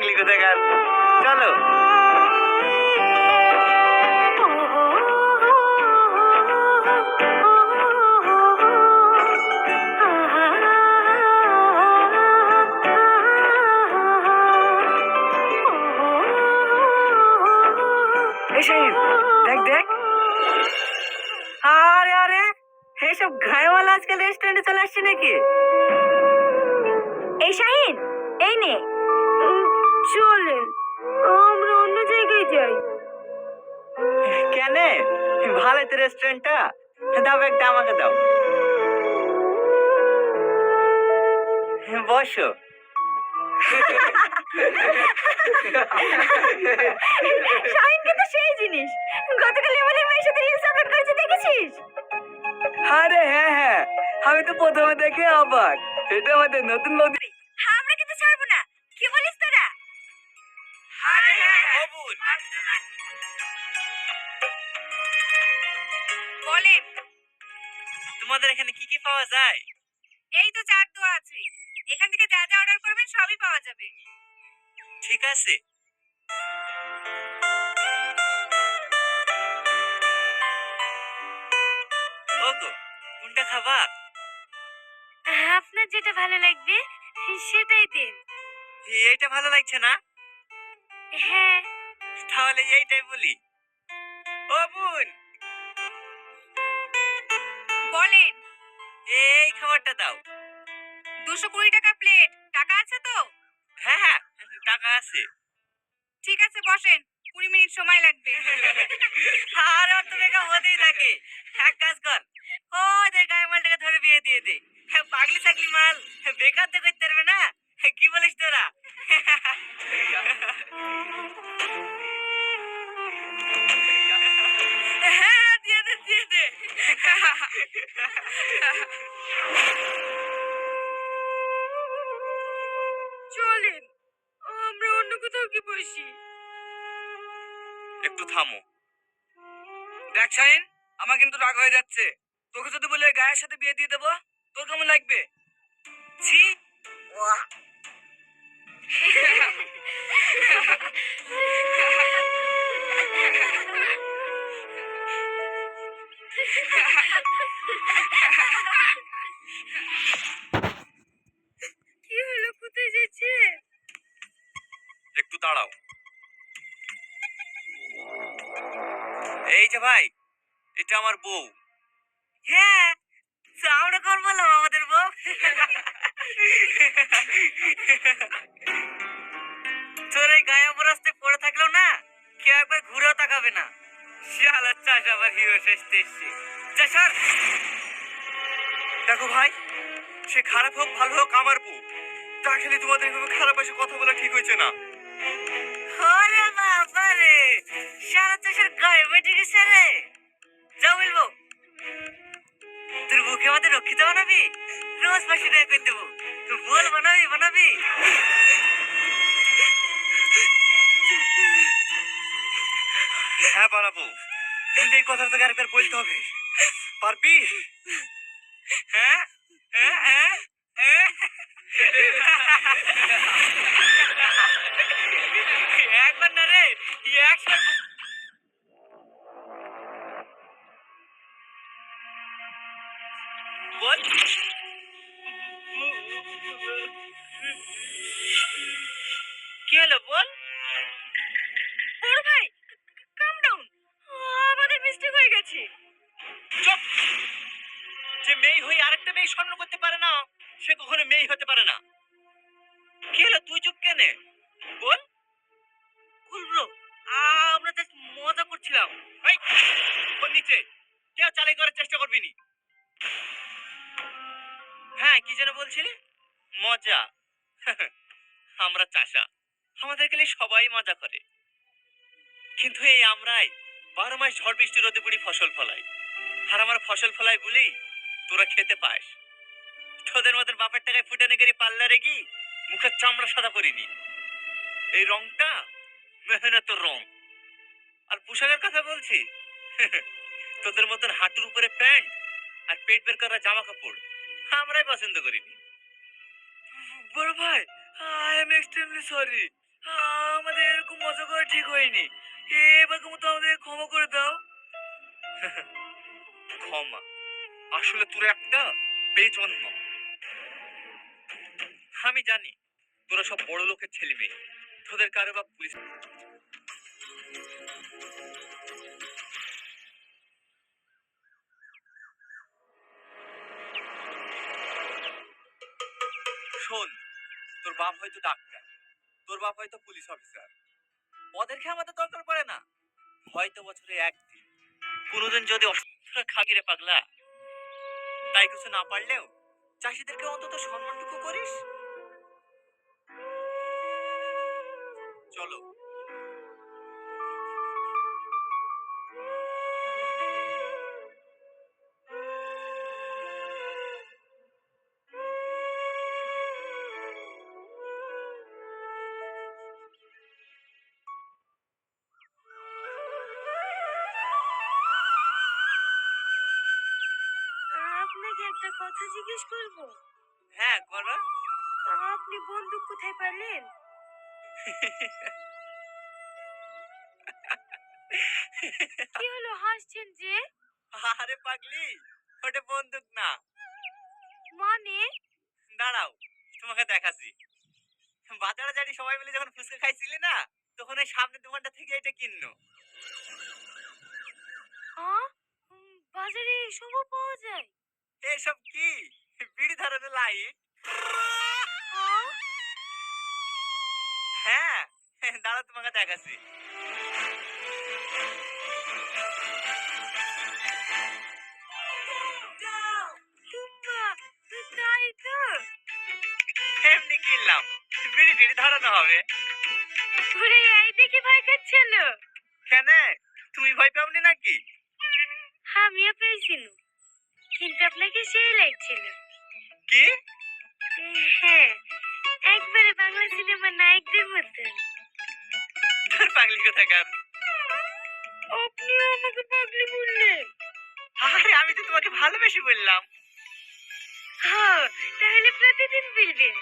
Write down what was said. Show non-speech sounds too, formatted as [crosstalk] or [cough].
পাগলি কোথাকার চলো এই শাহিন দেখ দেখ আরে আরে এইসব গায়েওয়ালা আজকাল রেস্টুরেন্টে চলে আসছে নাকি এই শাহিন এই নে চলেন আমরা অন্য জায়গায় যাই। কেন? ভালো তো রেস্টুরেন্টটা দাও একটা আমাকে দাও। বসো। শাহিন কিন্তু সেই জিনিস। গতকাল ইমনের মেয়ের সাথে রিলস আপলোড করেছে দেখেছিস? আরে হ্যাঁ হ্যাঁ। আমি তো প্রথমে দেখে অবাক। এটা আমাদের নতুন বৌদি বলেন তোমাদের এখানে কি কি পাওয়া যায়? এই তো চার দোয়া আছে। এখান থেকে যা যা অর্ডার করবেন সবই পাওয়া যাবে। ঠিক আছে। ওগো কোনটা খাবা? আপনার যেটা ভালো লাগবে সেটাই দিন। এইটা ভালো লাগছে না? হ্যাঁ তাহলে এইটাই বলি। ও বোন। বলেন। এই খাবারটা দাও। দুশো কুড়ি টাকা প্লেট। টাকা আছে তো? হ্যাঁ হ্যাঁ টাকা আছে। ঠিক আছে বসেন। কুড়ি মিনিট সময় লাগবে। [laughs] আর ওর তো বেকার হতেই থাকে। এক কাজ কর। চলেন আমরা অন্য কোথাও কি বসি। একটু থামো। দেখ শাহিন আমার কিন্তু রাগ হয়ে যাচ্ছে। তোকে যদি বলে গায়ের সাথে বিয়ে দিয়ে দেবো তোর কেমন লাগবে? ছি। [laughs] কি হলো? কোথায় যাচ্ছে? একটু দাঁড়াও। এই যে ভাই এটা আমার বউ। হ্যাঁ আমরা কর বললাম আমাদের বউ। তোর এই গায়ে অবরাস্তে পড়ে থাকল না কেউ একবার ঘুরেও তাকাবে না। শিয়ালার চাষ আবার হিরো শেষতে এসছে যা দেখো ভাই সে খারাপ হোক ভালো হোক আমার বউ। তা খেলে তোমাদের এভাবে খারাপ এসে কথা বলা ঠিক হয়েছে না? ওরে বাবা রে সারা চাষের গায়ে বেটে গেছে রে। যাও বলব তোর বুকে আমাদের রক্ষিত বানাবি? রোজ পাশে দেয়া করে দেবো? তুই বল বানাবি বানাবি? হ্যাঁ বানাবো। কিন্তু এই কথাটা তোকে আরেকবার বলতে হবে। পারবি হ্যাঁ হ্যাঁ হ্যাঁ হ্যাঁ একবার না রে একশো বল কি হলো বল আরেকটা করতে পারে না, সে কখনো মেয়ে হতে পারে না। কি হলো? তুই চুপ কেনে? বল। আমরা মজা করছিলাম। নিচে। কেউ চালাই করার চেষ্টা করবি নি। হ্যাঁ কি যেন বলছিলি? মজা। [laughs] আমরা চাষা। আমাদের গেলে সবাই মজা করে। কিন্তু এই আমরাই বারো মাস ঝড় বৃষ্টি রোদে পড়ি ফসল ফলাই। আর আমার ফসল ফলাই বলি তোরা খেতে পাস। তোদের মতন বাপের টাকায় ফুটানে গেরি পাল্লারে কি? মুখের চামড়া সাদা করিনি এই রংটা মেহনতের রং। আর পোশাকের কথা বলছি? [laughs] তোদের মতন হাঁটুর উপরে প্যান্ট আর পেট বের করা জামা কাপড় আমরাই পছন্দ করিনি। বড় ভাই আই এম এক্সট্রিমলি সরি আমাদের এরকম মজা করা ঠিক হয়নি। এবার মতো আমাদের ক্ষমা করে দাও। [laughs] ক্ষমা? আসলে তোর একটা বেজন্ম। আমি জানি তোরা সব বড় লোকের ছেলে মেয়ে। তোদের কারও বা পুলিশ শোন, তোর বাপ হয়তো ডাক্তার, তোর বাপ হয়তো পুলিশ অফিসার। ওদেরকে আমাদের দরকার পড়ে না। হয়তো বছরে একদিন। কোনোদিন যদি অসুস্থ খাবি পাগলা। তাই কিছু না পারলেও চাষিদেরকে অন্তত সম্মানটুকু করিস। চলো। আপনাকে একটা কথা জিজ্ঞেস করব? হ্যাঁ করো আপনি বন্দুক কোথায় পারলেন কি হলো? হাসছেন যে? আরে পাগলি ওটা বন্দুক না। মানে? দাঁড়াও তোমাকে দেখাচ্ছি। বাজারে জানি সবাই মিলে যখন ফুচকা খাইছিলি না তখন ওই সামনের দোকানটা থেকে এটা কিনলো। বাজারে এসবও পাওয়া যায়? এসব কি? বিড়ি ধরানো লাইট। হ্যাঁ দাঁড়া তোমাকে দেখাচ্ছি। এমনি কিনলাম। বিড়ি টিড়ি ধরানো হবে। ওরে এই দেখে ভয় করছিল কেন? তুমি ভয় পাওনি নাকি? আমিও পেয়েছিল কিন্তু আপনাকে সেই লাগছিল। কি? হ্যাঁ একবারে বাংলা সিনেমার নায়কদের মতো তোর পাগলি কোথাকার আপনিও আমাকে পাগলি বললেন। আরে আমি তো তোমাকে ভালোবেসে বললাম। হ্যাঁ তাহলে প্রতিদিন বলবেন।